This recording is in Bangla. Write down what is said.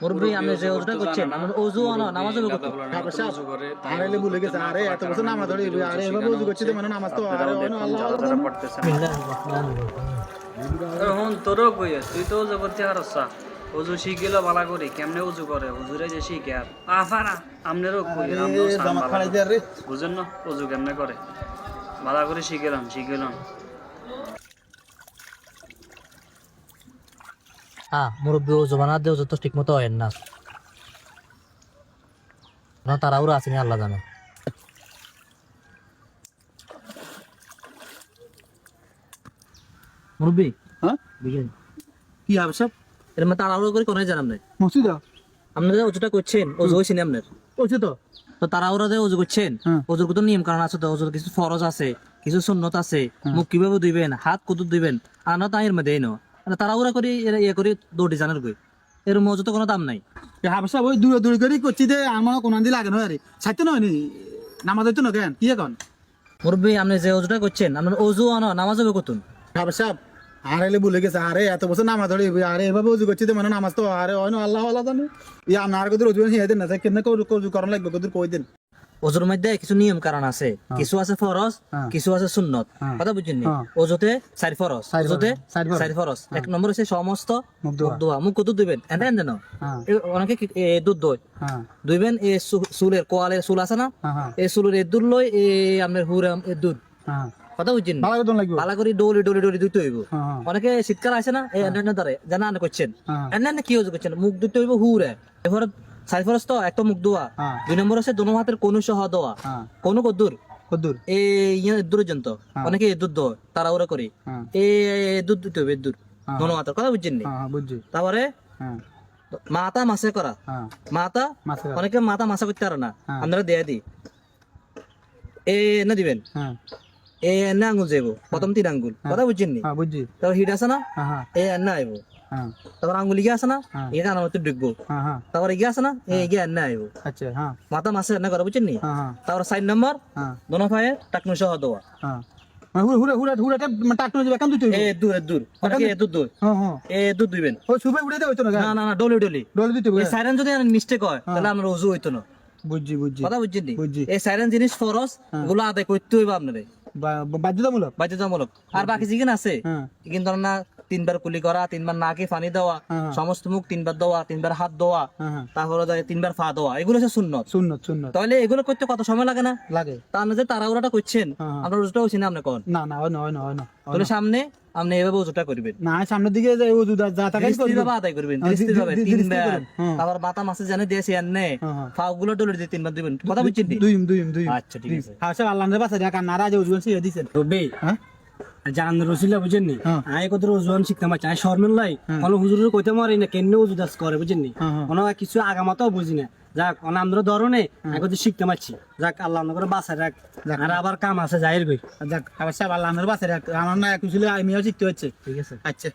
মুরব্বী আপনি যে ওজুটা করছেন আমরা ওজু আনো নামাজ হবে কত আরে ভুলে গেছে আরে এত বছর নামাজ ধরে আরে এভাবে উজু করছি তো মানে নামাজ তো আরে আল্লাহ আল্লাহ হন তোরও কই আছে, তুই তো ওজু করতে পারছ ওজু শিখিল ভালো করে কেমনে উজু করে? হুজুরে যে শিখে আর। আফারা আমনেরও কই বুঝেন না উজু কেমনে করে? ভালো করে শিখেলাম শিখেলাম। হ্যাঁ মুরব্বী ওজু বানাতে ওজু তো ঠিক মতো হয় না তারাও আল্লাহ জানে। মুরব্বী হ্যাঁ? কি হবে সব এর তাড়াহুড়ো করে কোনো জানাম নাই। মসজিদ? আপনারা যে ওজুটা করছেন ওজু হয়েছেন আপনার? তো। তো তাড়াহুড়ো দিয়ে ওজু করছেন হ্যাঁ। ওজুর কত নিয়ম কারণ আছে তো? ওজুর কিছু ফরজ আছে কিছু সুন্নত আছে? মুখ কীভাবে দিবেন হাত কত দিবেন আর না তাই এর মধ্যে এই নো। তাড়াহুড়া করে ইয়ে করে দৌড়ি জানার কই এর মজু তো কোনো দাম নাই। হাবসা ওই দূরে দূরে করে করছি যে আমার কোন দিন লাগে না আরে ছাড়তে নয় নি নামাজ হইতো না কেন? কি এখন মুরব্বী আপনি যে ওজুটা করছেন আপনার ওজু আনো নামাজ হবে কতুন হাবসা আরে এলে ভুলে গেছে আরে এত বছর নামাজ ধরে আরে এভাবে উজু করছি তো মানে নামাজ তো আরে হয় না আল্লাহ আল্লাহ জানে। ই আপনার কত রোজু হিয়ে দেন না কেন উজু করার লাগবে কত কই দেন ওজুর মধ্যে কিছু নিয়ম কারণ আছে। কিছু আছে ফরজ হ্যাঁ। কিছু আছে সুন্নত। হ্যাঁ। কথা বুঝছেন নি? হ্যাঁ। ওজুতে চারি ফরজ। ওজুতে চারি ফরজ। এক নম্বর হচ্ছে সমস্ত ধোয়া। মুখ কত দিবেন। এনে এনে জানো হ্যাঁ। এ- অনেকে দুধ দই হ্যাঁ। দুইবেন এই চু- চুলের কোয়ালের চুল আছে না? হ্যাঁ হ্যাঁ। এই চুলের এ দুধ লই এই আপনার হুরাম এ দুধ। হ্যাঁ। কথা বুঝছেন নি? ভালো করে ডলি ডলি ডলি দুইতে হইব। হ্যাঁ হ্যাঁ। অনেকে শীতকাল আছে না এই এনে ধরে। জানা করছেন। হ্যাঁ। এনে এনে কি হচ্ছে করছেন? মুখ দুইতে হইব হুরে। এবার সাইড ফরজ তো একটা মুখ দোয়া হ্যাঁ। দুই নম্বর হচ্ছে দোনো হাতের কোন সহ দেওয়া হ্যাঁ। কোন কদ্দুর? কদ্দুর। এই ইয়ে দূর জন্ত হ্যাঁ। অনেকে দুধ দেয় তারা ওরা করে এই দুধ দিতে হবে দূর। দোনো হাতের কথা বুঝছেন নি? বুঝছি। তারপরে মাথা মাসে করা। মাথা অনেকে মাথা মাসা করতে পারে না। আপনারা দেয়া দি। এ না দিবেন? এ এনে আঙ্গুল যাইব প্রথম তিন আঙ্গুল কথা বুঝছেন নি? বুঝছি। তারপর হিট আছে না? এ এনে আইব। তারপর আঙ্গুল ইগে আছে না। এ কানার মধ্যে ঢুকবো হ্যাঁ হ্যাঁ তারপর ইগে আছে না এ গিয়ে এনে আইব আচ্ছা হ্যাঁ মাথা মাসে এনে করা বুঝছেন নি তারপর সাইড নম্বর দোনো পায়ে টাকনু সহ দেওয়া হ্যাঁ মানে হুড়ে হুড়ে হুড়ে হুড়েটা মানে টাকটু যাবে কেন দুটো এ দূর দূর এ দূর দূর হ্যাঁ হ্যাঁ এ দুধ দিবেন ওই সুবে উড়ে দেবে তো না না ডলি ডলি ডলে দিতে হবে সাইরেন যদি মিস্টেক হয় তাহলে আমরা হইতো না বুঝছি বুঝছি কথা বুঝছেন নি? এই সাইরেন জিনিস আদায় করতে হইবে বাধ্যতামূলক বাধ্যতামূলক আর বাকি জিজ্ঞেস আছে কিন্তু না তিনবার কুলি করা তিনবার নাকে পানি দেওয়া হ্যাঁ। সমস্ত মুখ তিনবার দেওয়া তিনবার হাত দেওয়া হ্যাঁ হ্যাঁ। তারপরে তিনবার পা দেওয়া এগুলো হচ্ছে শূন্য শূন্য সুন্নত। তাহলে এগুলো করতে কত সময় লাগে না? লাগে। তার না যে তাড়াহুড়াটা করছেন হ্যাঁ, হ্যাঁ। আমরা রোজটা হচ্ছি না আপনি কন না না হয় না হয় না হয় না তাহলে সামনে আপনি এভাবে ওজুটা করবেন। না সামনের দিকে যে দুধ যা দৃষ্টি আদায় করবেন হ্যাঁ, তিনবার। হ্যাঁ। তারপর মাথা মাসে জানে দিয়েছি হ্যাঁ, হ্যাঁ। গুলো ডলে দিয়ে তিনবার দিবেন। কথা বুঝছেন নি? দুইম দুইম দুইম আচ্ছা ঠিক আছে। হ্যাঁ সব আল্লাহ বাসা দেখা নারা যে উজুন সে দিছেন। রবি। হ্যাঁ? রসিলা হ্যাঁ। আয় কত ওজন শিখতে আয় লাই কোনো হুজুরের কইতে মারি না কেন উজু করে বুঝেননি হ্যাঁ, হ্যাঁ। কোনো কিছু আগামাতাও বুঝি না। যাক ধরনে শিখতে পারছি। যাক আল্লাহ রাখ। আর আবার কাম আছে যাইর গই যাক আবার সব আল্লাহ বাসা রাখ। আমার না আমিও শিখতে হচ্ছে। ঠিক আছে। আচ্ছা।